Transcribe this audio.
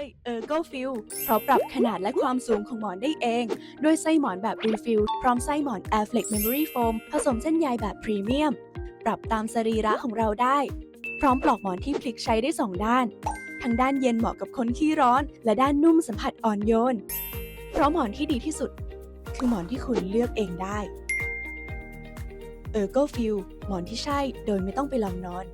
เลยเออร์โกฟิลเพราะปรับขนาดและความสูงของหมอนได้เอง ด้วยไส้หมอนแบบรีฟิลพร้อมไส้หมอน Airflex Memory Foam ผสมเส้นใยแบบพรีเมียม ปรับตามสรีระของเราได้ พร้อมปลอกหมอนที่พลิกใช้ได้2ด้าน ทั้งด้านเย็นเหมาะกับคนขี้ร้อน และด้านนุ่มสัมผัสอ่อนโยน เพราะหมอนที่ดีที่สุด คือหมอนที่คุณเลือกเองได้เออร์โกฟิลหมอนที่ใช่โดยไม่ต้องไปลองนอน